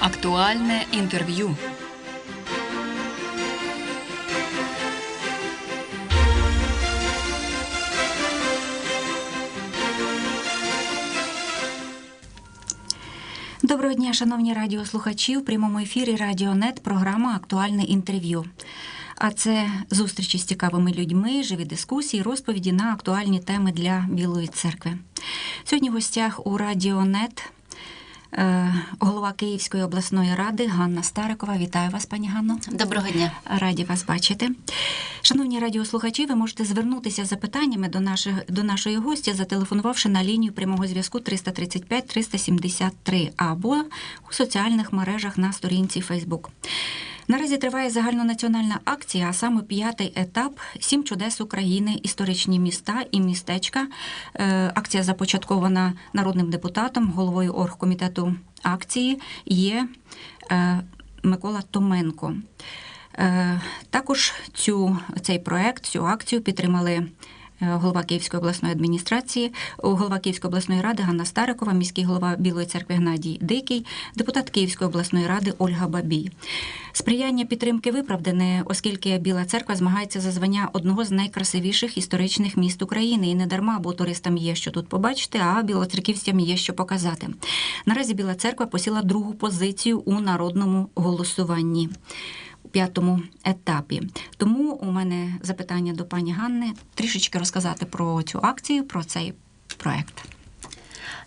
Актуальне інтерв'ю. Доброго дня, шановні радіослухачі. В прямому ефірі Радіонет, програма Актуальне інтерв'ю. А це зустрічі з цікавими людьми, живі дискусії, розповіді на актуальні теми для Білої церкви. Сьогодні в гостях у Радіонет голова Київської обласної ради Ганна Старикова. Вітаю вас, пані Ганно. Доброго дня. Раді вас бачити. Шановні радіослухачі, ви можете звернутися з запитаннями до, наших, до нашої гості, зателефонувавши на лінію прямого зв'язку 335 373 або у соціальних мережах на сторінці Facebook. Наразі триває загальнонаціональна акція, а саме п'ятий етап Сім чудес України, історичні міста і містечка. Е, Акція започаткована народним депутатом, головою оргкомітету акції є е, Микола Томенко. Е, Також цю, цей проект, цю акцію підтримали голова Київської обласної адміністрації, голова Київської обласної ради Ганна Старикова, міський голова Білої церкви Гнадій Дикий, депутат Київської обласної ради Ольга Бабій. Сприяння підтримки виправдане, оскільки Біла церква змагається за звання одного з найкрасивіших історичних міст України. І не дарма, бо туристам є що тут побачити, а білоцерківцям є що показати. Наразі Біла церква посіла другу позицію у народному голосуванні у п'ятому етапі. Тому у мене запитання до пані Ганни трішечки розказати про цю акцію, про цей проект.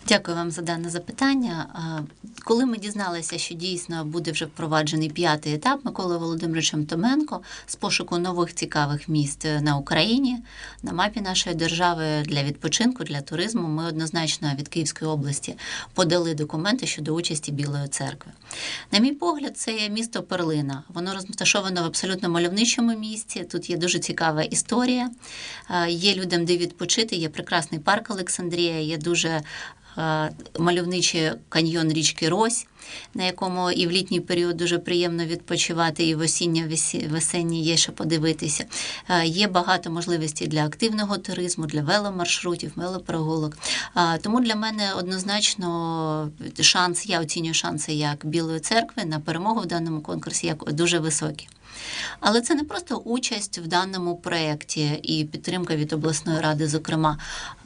Дякую вам за дане запитання. Коли ми дізналися, що дійсно буде вже впроваджений п'ятий етап Миколою Володимировичем Томенко з пошуку нових цікавих міст на Україні на мапі нашої держави для відпочинку, для туризму, ми однозначно від Київської області подали документи щодо участі Білої церкви. На мій погляд, це є місто Перлина. Воно розташовано в абсолютно мальовничому місті. Тут є дуже цікава історія. Є людям де відпочити, є прекрасний парк Олександрія, є дуже е, мальовничий каньйон річки Рось, на якому і в літній період дуже приємно відпочивати, і в осінньо весенній є що подивитися. Є багато можливостей для активного туризму, для веломаршрутів, велопрогулок. Тому для мене однозначно шанс, я оцінюю шанси як Білої церкви на перемогу в даному конкурсі як дуже високі. Але це не просто участь в даному проєкті і підтримка від обласної ради. Зокрема,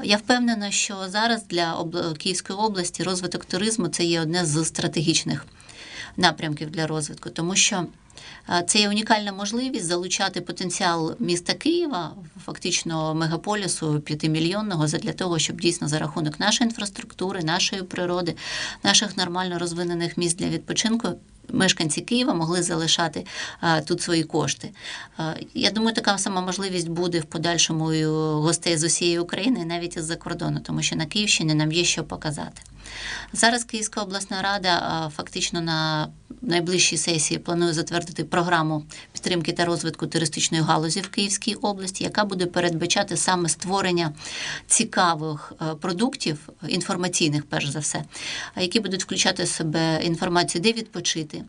я впевнена, що зараз для Київської області розвиток туризму це є одне з стратегічних напрямків для розвитку, тому що е, це є унікальна можливість залучати потенціал міста Києва, фактично мегаполісу п'ятимільйонного, для того, щоб дійсно за рахунок нашої інфраструктури, нашої природи, наших нормально розвинених місць для відпочинку. Мешканці Києва могли залишати тут свої кошти. Я думаю, така сама можливість буде в подальшому і гостей з усієї України, навіть із-за кордону, тому що на Київщині нам є що показати. Зараз Київська обласна рада фактично на найближчій сесії планує затвердити програму підтримки та розвитку туристичної галузі в Київській області, яка буде передбачати саме створення цікавих е, продуктів, інформаційних, перш за все, які будуть включати в себе інформацію, де відпочити,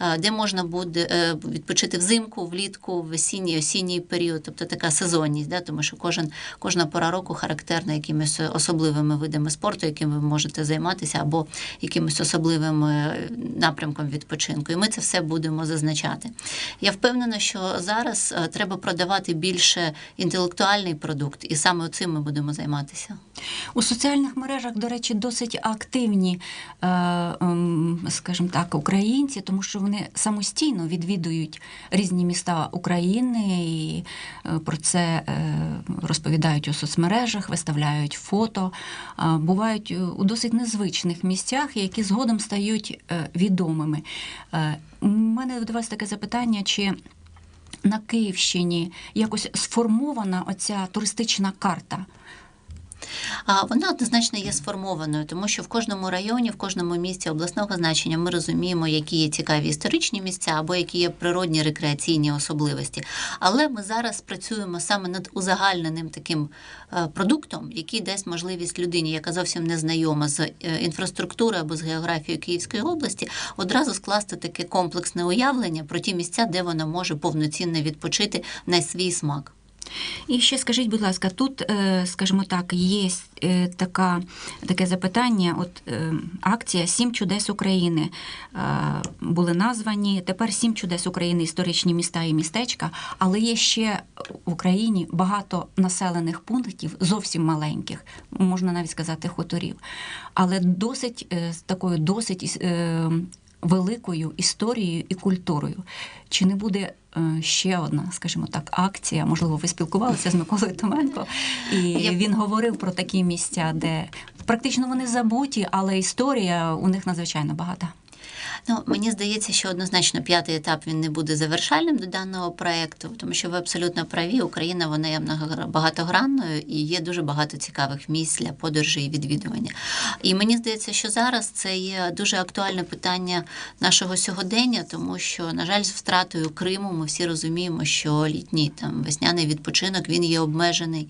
е, де можна буде е, відпочити взимку, влітку, в весінній, осінній період, тобто така сезонність, да, тому що кожен, кожна пора року характерна якимись особливими видами спорту, якими ви можете займатися, або якимось особливим напрямком відпочинку. І ми це все будемо зазначати. Я впевнена, що зараз е, треба продавати більше інтелектуальний продукт, і саме цим ми будемо займатися. У соціальних мережах, до речі, досить активні, е, ем, скажімо так, українці, тому що вони самостійно відвідують різні міста України і е, про це розповідають у соцмережах, виставляють фото. Бувають у досить незвичних місцях, які згодом стають відомими. Е, У мене до вас таке запитання, чи на Київщині якось сформована оця туристична карта? А вона однозначно є сформованою, тому що в кожному районі, в кожному місті обласного значення ми розуміємо, які є цікаві історичні місця або які є природні рекреаційні особливості. Але ми зараз працюємо саме над узагальненим таким е, продуктом, який дасть можливість людині, яка зовсім не знайома з е, інфраструктурою або з географією Київської області, одразу скласти таке комплексне уявлення про ті місця, де вона може повноцінно відпочити на свій смак. І ще скажіть, будь ласка, тут, е, скажімо так, є е, така, таке запитання. От е, акція Сім чудес України були названі. Тепер сім чудес України історичні міста і містечка, але є ще в Україні багато населених пунктів, зовсім маленьких, можна навіть сказати, хуторів, але досить такою досить великою історією і культурою. Чи не буде е, ще одна, скажімо так, акція? Можливо, ви спілкувалися з Миколою Томенко, і він говорив про такі місця, де практично вони забуті, але історія у них надзвичайно багата. Ну, мені здається, що однозначно п'ятий етап він не буде завершальним до даного проекту, тому що ви абсолютно праві. Україна вона є багатогранною і є дуже багато цікавих місць для подорожі і відвідування. І мені здається, що зараз це є дуже актуальне питання нашого сьогодення, тому що, на жаль, з втратою Криму ми всі розуміємо, що літній там весняний відпочинок він є обмежений.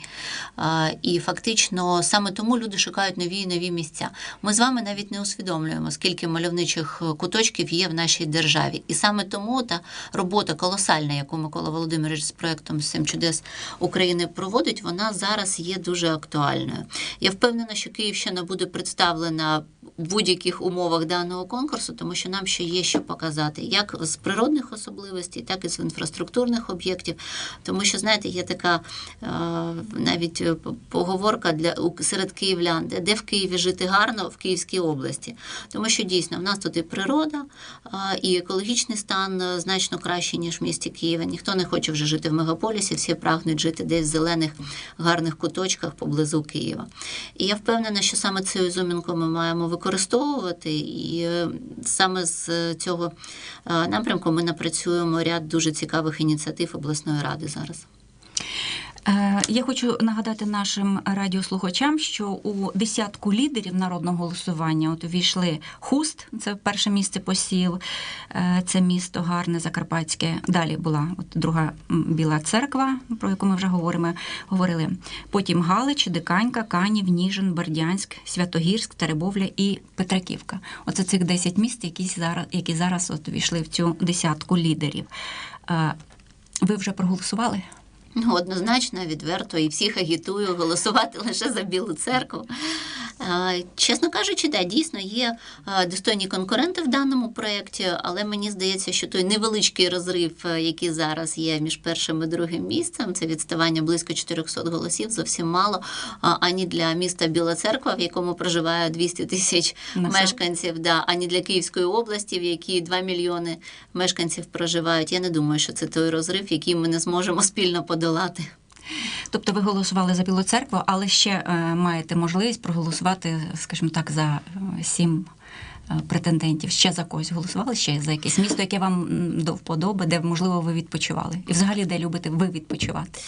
І фактично саме тому люди шукають нові і нові місця. Ми з вами навіть не усвідомлюємо, скільки мальовничих куточків є в нашій державі. І саме тому та робота колосальна, яку Микола Володимирович з проектом Сім чудес України проводить, вона зараз є дуже актуальною. Я впевнена, що Київщина буде представлена в будь-яких умовах даного конкурсу, тому що нам ще є що показати, як з природних особливостей, так і з інфраструктурних об'єктів. Тому що, знаєте, є така е, навіть е, поговорка для серед київлян, де, в Києві жити гарно в Київській області. Тому що дійсно в нас тут і природа, е, і екологічний стан значно кращий, ніж в місті Києва. Ніхто не хоче вже жити в мегаполісі, всі прагнуть жити десь в зелених гарних куточках поблизу Києва. І я впевнена, що саме цю ізюмінку ми маємо використовувати, і е, саме з цього е, напрямку ми напрацюємо ряд дуже цікавих ініціатив обласної ради зараз. Е, Я хочу нагадати нашим радіослухачам, що у десятку лідерів народного голосування от увійшли Хуст, це перше місце посів, е, це місто гарне Закарпатське. Далі була от друга Біла церква, про яку ми вже говоримо, говорили. Потім Галич, Диканька, Канів, Ніжин, Бердянськ, Святогірськ, Теребовля і Петраківка. Оце цих 10 міст, які зараз, які зараз от увійшли в цю десятку лідерів. Е, Ви вже проголосували? Ну, однозначно, відверто, і всіх агітую голосувати лише за Білу церкву. Чесно кажучи, да, дійсно є достойні конкуренти в даному проєкті, але мені здається, що той невеличкий розрив, е, який зараз є між першим і другим місцем, це відставання близько 400 голосів, зовсім мало. Ані для міста Біла Церква, в якому проживає 200 тисяч мешканців, да, ані для Київської області, в якій 2 мільйони мешканців проживають. Я не думаю, що це той розрив, який ми не зможемо спільно подолати. Тобто ви голосували за Білу церкву, але ще е, маєте можливість проголосувати, скажімо так, за е, сім претендентів. Ще за когось голосували, ще за якесь місто, яке вам до вподоби, де можливо ви відпочивали, і взагалі де любите ви відпочивати.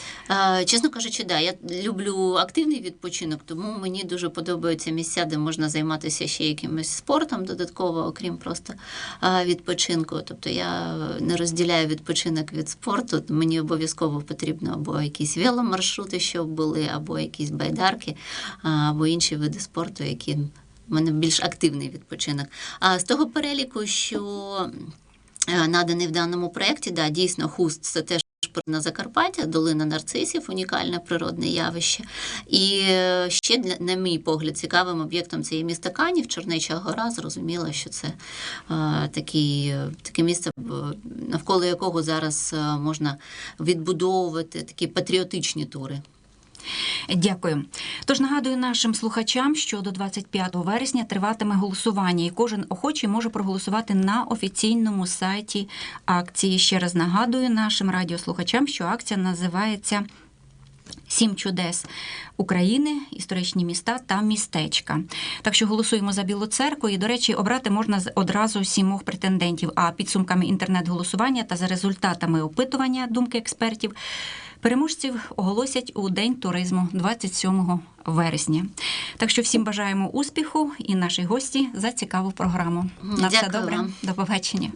Е, Чесно кажучи, да, я люблю активний відпочинок, тому мені дуже подобаються місця, де можна займатися ще якимось спортом додатково, окрім просто е, відпочинку. Тобто я не розділяю відпочинок від спорту. Мені обов'язково потрібно або якісь веломаршрути, щоб були, або якісь байдарки, або інші види спорту, які в мене більш активний відпочинок. А з того переліку, що е, наданий в даному проєкті, да, дійсно, хуст це теж на Закарпаття, долина нарцисів, унікальне природне явище. І е, ще для на мій погляд цікавим об'єктом це є місто Канів, Чорнеча гора. Зрозуміло, що це е, такі, е, таке місце, навколо якого зараз можна відбудовувати такі патріотичні тури. Дякую. Тож нагадую нашим слухачам, що до 25 вересня триватиме голосування, і кожен охочий може проголосувати на офіційному сайті акції. Ще раз нагадую нашим радіослухачам, що акція називається. Сім чудес України, історичні міста та містечка. Так що голосуємо за Білу церкву. І, до речі, обрати можна одразу сімох претендентів. А підсумками інтернет-голосування та за результатами опитування думки експертів переможців оголосять у День туризму 27 вересня. Так що всім бажаємо успіху і нашій гості за цікаву програму. На все добре. До побачення.